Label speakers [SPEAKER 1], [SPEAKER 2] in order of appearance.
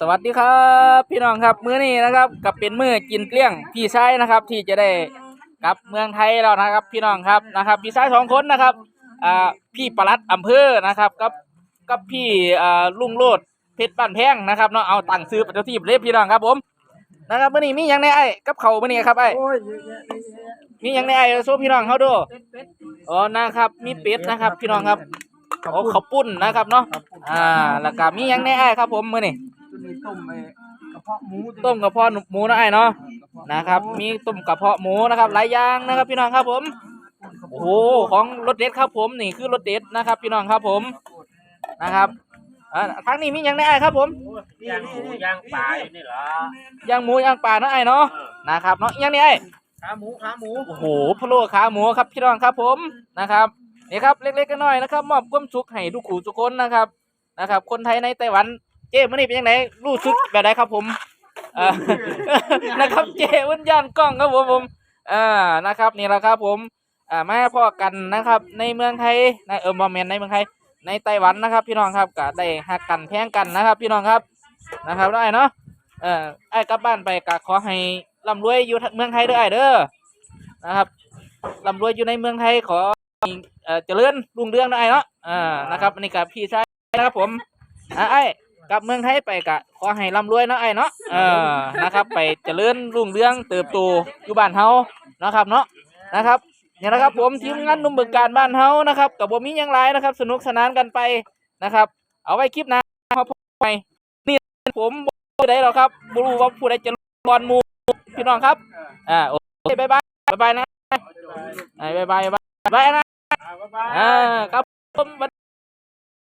[SPEAKER 1] สวัสดีครับพี่น้องครับมื้อนี้นะครับกับเป็นมื้อกินเกลี้ยงพี่ชายนะครับ ที่จะได้กลับเมืองไทยแล้วนะครับ พี่น้องครับนะครับ พี่ชายสองคนนะครับอ่าพี่ปลัดอำเภอนะครับกับกับพี่อ่าลุงโลดเพชรบ้านแพงนะครับเนาะเอาตั้งซื้อประทีปเลยพี่น้องครับผมนะครับมื้อนี้มีหยังในไอ้กับเขามื้อนี้ครับไอ้
[SPEAKER 2] โอ้ยเยอยะเลย
[SPEAKER 1] มีหยังในไอ้โซ่พี่น้องเขาดูอ๋อนะครับ มีเป็ดนะครับ พี่น้องครับโอ้ข้าวปุ้นนะครับเนาะอ่าแล้วก็มีหยังในไอ้ครับผมมื้อนี้
[SPEAKER 2] ตัวนี้ต้มไปกระเพาะหมู
[SPEAKER 1] ต้มกระเพาะหมูนะไอ้เนาะนะครับ มีต้มกระเพาะหมูนะครับ หลายอย่างนะครับ พี่น้องครับผมโอ้โหของรสเด็ดครับผมนี่คือรสเด็ดนะครับ พี่น้องครับผมนะครับอ่าทางนี้มีอย่างไอ้ครับผม
[SPEAKER 3] ย่างหมูย่างปลาอยู่นี่เหรอย่าง
[SPEAKER 1] หมูย่างปลาเนาะไอ้เนาะนะครับเนาะอย่างนี้ไอ้
[SPEAKER 2] ขาหมูขาหมู
[SPEAKER 1] โอ้โหพะโล้ขาหมูครับพี่น้องครับผมนะครับนี่ครับเล็กๆน้อยๆนะครับ มอบความสุขให้ทุกขู่ทุกคนนะครับนะครับ คนไทยในไต้หวัน เจ้มื่อนี้เป็นยังไงรู้สึกแบบไหนครับผมอ่อนะครับเจ้วันย่านกล้องครับผมผมอ่านะครับนี่แหละครับผมอ่ามาพ่อกันนะครับ ในเมืองไทยในเออมอมเมนในเมืองไทยในไต้หวันนะครับ พี่น้องครับก็ได้หักกันแพงกันนะครับ พี่น้องครับนะครับได้เนาะเออไอ้กลับบ้านไปก็ขอให้ร่ำรวยอยู่เมืองไทยเด้อไอ้เด้อนะครับร่ำรวยอยู่ในเมืองไทยขอเออเจริญรุ่งเรืองได้เนาะอ่านะครับนนี้กับพี่ชายนะครับผมอ่าไอ้ กลับเมืองไทยไปก็ขอให้ร่ำรวยเนาะไอ้เนาะเออนะครับ ไปเจริญรุ่งเรืองเติบโตอยู่บ้านเฮานะครับเนาะนะครับเนี่ยนะครับ ผมทีมงานหนุ่มบึกการบ้านเฮานะครับกับผมมีหยังไรนะครับ สนุกสนานกันไปนะครับ เอาไว้คลิปหน้ามาพบกันใหม่นี่ผมบ่ได้หรอกครับบ่รู้ว่าผู้ใดจะบอลหมูพี่น้องครับอ่าโอเคบ๊ายบายบ๊ายบายนะอ่าบ๊ายบายบ๊ายบายบ๊ายบายนะ
[SPEAKER 3] บ๊ายบาย
[SPEAKER 1] อ่าครับผม